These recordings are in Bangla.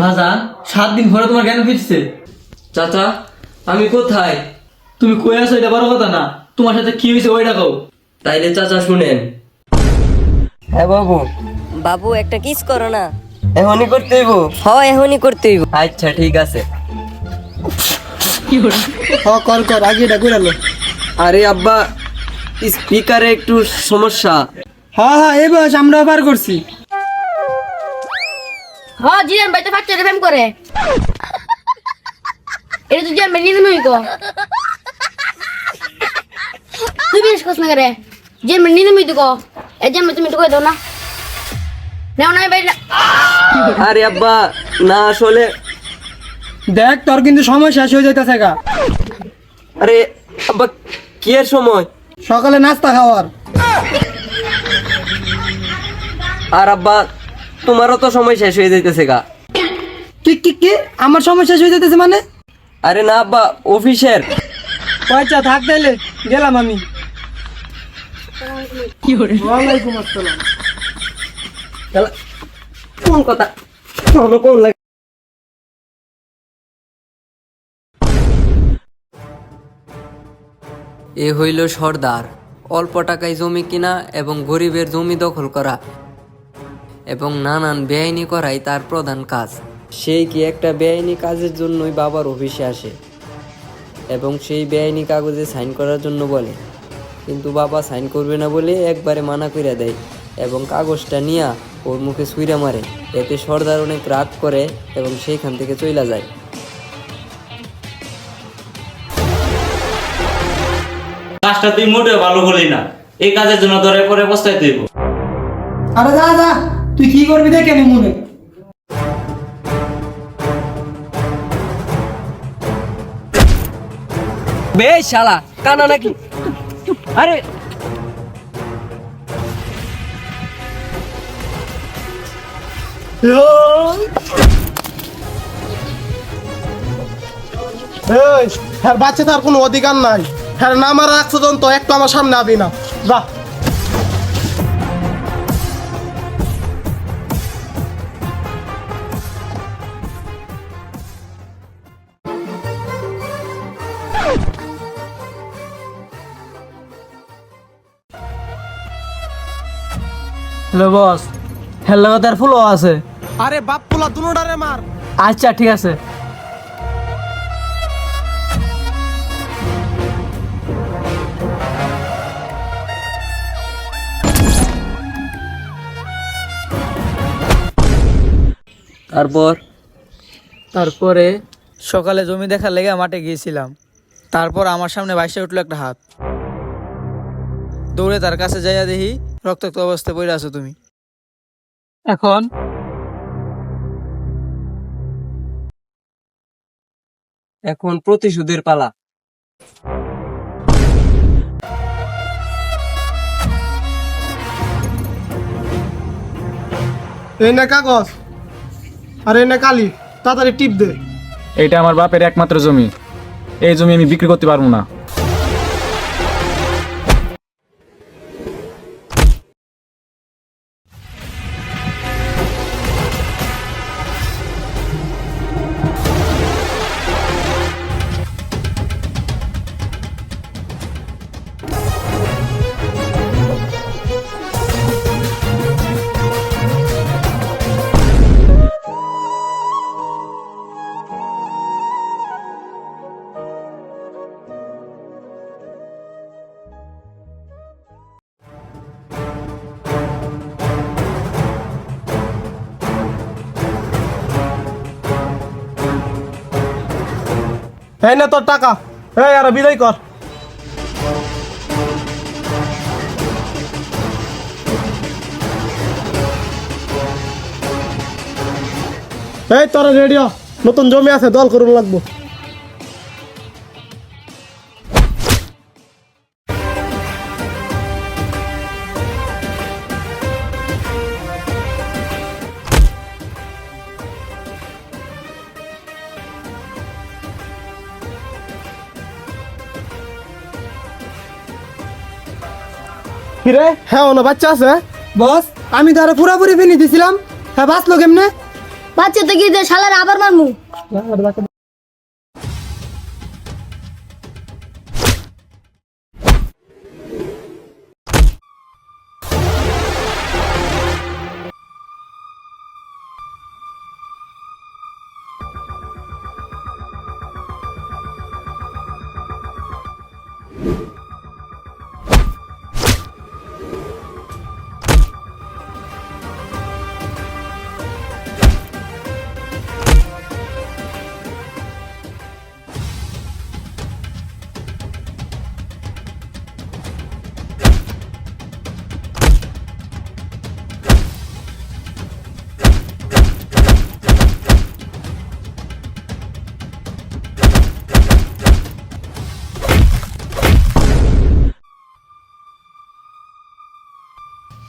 ভাজা সাত দিন পরে তোমার জ্ঞান ফিরছে। চাচা আমি কোথায়? তুমি কই আছো এটা বড় কথা না। তোমার সাথে কি হয়েছে ওইটা কও। তাইলে চাচা শুনেন। হ্যাঁ বাবু। বাবু একটা কিস করো না। এখনই করতে হইব? হ এখনই করতে হইব। আচ্ছা ঠিক আছে। হ কর কর আগে এটা করে লো আরে আব্বা স্পিকারে একটু সমস্যা। হ্যাঁ হ্যাঁ এই বয়স আমরা পার করছি। হ্যাঁ জিয়ান ভাই তো বাচ্চাদের প্রেম করে। এটা তো জিয়ান ভাই নিজে নই গো তুই বিশেষ করছ না করে জিয়ান ভাই গো এই জিয়ান ভাই তুমি তো কই দাও না। নেও না ভাই আরে আব্বা না আসলে। দেখ তোর কিন্তু সময় শেষ হয়ে যাইতেছে গা। আরে আব্বা কি এর সময়? সকালে নাস্তা খাওয়ার। আর আব্বা তোমারও তো সময় শেষ হয়ে যাইতেছে গা। কি কি কি? আমার সময় শেষ হয়ে যাইতেছে মানে? আরে না আব্বা অফিসের। আচ্ছা থাক তাইলে গেলাম আমি। ওয়ালাইকুম আসসালাম। কোন কথা? কোন লাগে? এ হইল সর্দার। অল্প টাকায় জমি কিনা এবং গরিবের জমি দখল করা। এবং নানান বেআইনি করাই তার প্রধান কাজ। সেই কি একটা বেআইনি কাজের জন্যই বাবার অফিসে আসে এবং সেই বেআইনি কাগজে সাইন করার জন্য বলে। কিন্তু বাবা সাইন করবে না বলে একবারে মানা করে দেয় এবং কাগজটা নিয়া ওর মুখে সুইরা মারে। এতে সর্দার অনেক রাগ করে এবং সেইখান থেকে চইলা যায়। কাজটা তুই মোটেও ভালো করলি না। এই কাজের জন্য তোর পরে পস্তাইতে হইব। আরে যা যা। তুই কি করবি দেখে নি মনে? বে শালা কানা নাকি? আরে! হ্যাঁ বাচ্চা তার কোনো অধিকার নাই। হ্যাঁ না আমার রাখছো তো একটু আমার সামনে আবি না। যা। Hello boss. হ্যালো তার ফুলও আছে। আরে বাপ পোলা দুনোটারে মার। আচ্ছা ঠিক আছে। তারপর? তারপরে সকালে জমি দেখার লেগে মাঠে গিয়েছিলাম। তারপর আমার সামনে বাইসে উঠল একটা হাত। দৌড়ে তার কাছে যাইয়া দেখি রক্তাক্ত অবস্থায় পড়ে আছো তুমি। এখন? এখন প্রতিশোধের পালা। এই না কাগজ। আর এই না কালি তাড়াতাড়ি টিপ দে। এটা আমার বাপের একমাত্র জমি। এই জমি আমি বিক্রি করতে পারব না। এই না তোর টাকা। এই, আর বিদায় কর। এই, তোর রেডিও নতুন জমি আছে, দল করুন লাগবো। কিরে? হ্যাঁ ওনা বাচ্চা আছে। বস আমি তো আরও পুরোপুরি ফিনি দিছিলাম। হ্যাঁ বাঁচলো কেমনে? বাচ্চা তো গিয়ে শালার আবার মারমু।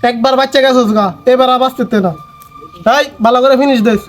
একবার বাচ্চা গেছিস গা এবার বাঁচতে না। তাই ভালো করে ফিনিশ দিস।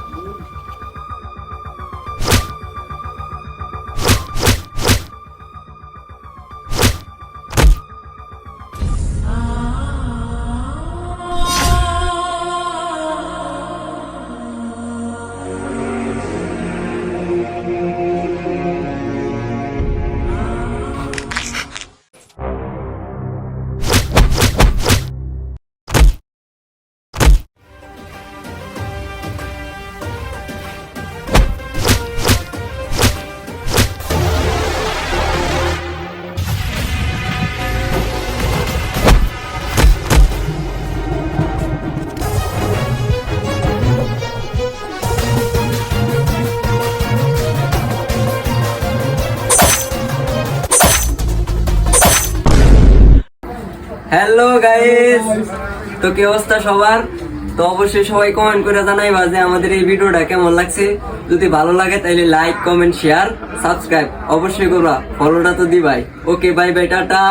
গাইস তো কি অবস্থা সবার? তো অবশ্যই সবাই কমেন্ট করে জানাইবা যে আমাদের এই ভিডিওটা কেমন লাগছে। যদি ভালো লাগে তাহলে লাইক কমেন্ট শেয়ার সাবস্ক্রাইব অবশ্যই করবা ফলোটা তো দিবাই। Okay bye bye tata.